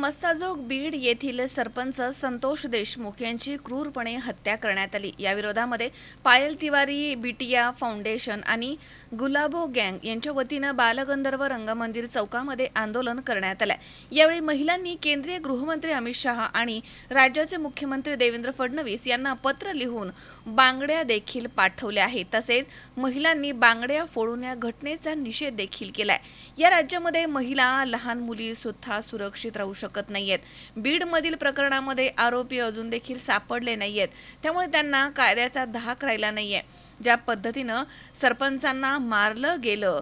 मस्साजोग बीड येथील सरपंच संतोष देशमुख यांची क्रूरपणे हत्या करण्यात आली. या विरोधामध्ये पायल तिवारी बिटिया फाउंडेशन आणि गुलाबो गँग यांच्या वतीनं बालगंधर्व रंगमंदिर चौकामध्ये आंदोलन करण्यात आलं यावेळी महिलांनी केंद्रीय गृहमंत्री अमित शहा आणि राज्याचे मुख्यमंत्री देवेंद्र फडणवीस यांना पत्र लिहून बांगड्या देखील पाठवल्या आहेत. तसेच महिलांनी बांगड्या फोडून या घटनेचा निषेध देखील केलाय. या राज्यामध्ये महिला लहान मुली सुद्धा सुरक्षित राहू शकतात. शकत नाहीयेत. बीडमधील प्रकरणामध्ये आरोपी अजून देखील सापडले नाहीयेत. त्यामुळे त्यांना कायद्याचा धाक राहिला नाहीये. ज्या पद्धतीनं सरपंचांना मारलं गेलं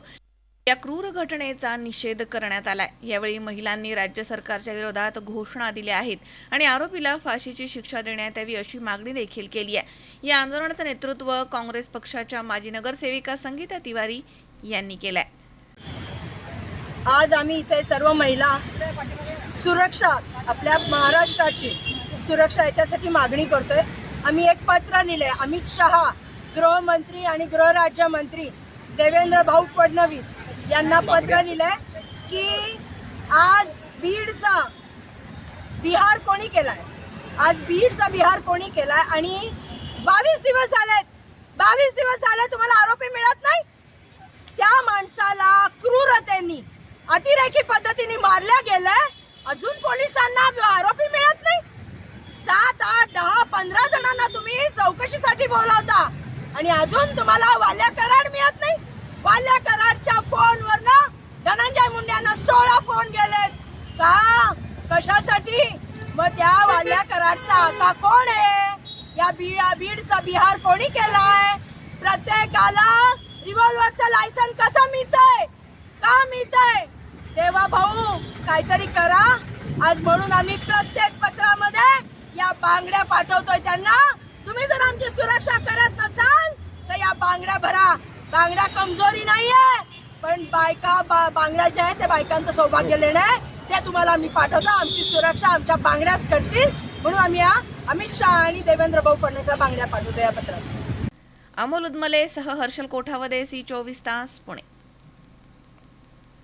या क्रूर घटनेचा निषेध करण्यात आलाय. यावेळी महिलांनी राज्य सरकारच्या विरोधात घोषणा दिल्या आहेत आणि आरोपीला फाशीची शिक्षा देण्यात यावी अशी मागणी देखील केली आहे. या आंदोलनाचं नेतृत्व काँग्रेस पक्षाच्या माजी नगरसेविका संगीता तिवारी यांनी केलंय. आज आम्ही इथे सर्व महिला सुरक्षा आपल्या महाराष्ट्राची सुरक्षा याच्यासाठी मागणी करतोय. आम्ही एक पत्र लिहिलं आहे अमित शहा गृहमंत्री आणि गृहराज्यमंत्री देवेंद्र भाऊ फडणवीस यांना पत्र लिहिलंय की आज बीडचा बिहार कोणी केलाय? आज बीडचा बिहार कोणी केलाय? आणि बावीस दिवस झालेत. बावीस दिवस झाले तुम्हाला आरोपी मिळत नाही? त्या माणसाला क्रूरतेनी अतिरेकी पद्धतीने मारल्या गेलं अजून पोलिसांना आरोपी मिळत नाही? सात आठ दहा पंधरा जणांना तुम्ही चौकशीसाठी बोलावता आणि अजून तुम्हाला वाल्या करार मिळत नाही? वाल्या करारच्या फोनवरनं धनंजय मुंड्यांना सोळा फोन गेलेत. का? कशासाठी? मग त्या वाल्या करारचा आता कोण आहे? या बी बीडचा बिहार कोणी केलाय? प्रत्येकाला रिव्हॉल्वरचं लायसन कसं मिळतंय? तेव्हा भाऊ काहीतरी करा. आज म्हणून आम्ही प्रत्येक पत्रामध्ये या बांगड्या पाठवतोय त्यांना. तुम्ही जर आमची सुरक्षा करत नसाल तर या बांगड्या भरा. बांगड्या कमजोरी नाहीये पण बायका बा बांगड्या ज्या आहेत त्या बायकांचं सौभाग्य लेणं आहे. ते तुम्हाला आम्ही पाठवतो. आमची सुरक्षा आमच्या बांगड्याच करतील. म्हणून आम्ही या अमित शहा आणि देवेंद्र भाऊ फडणवीसला बांगड्या पाठवतो या पत्रात. अमोल उदमले सह हर्षल कोठावदे सी चोवीस तास पुणे.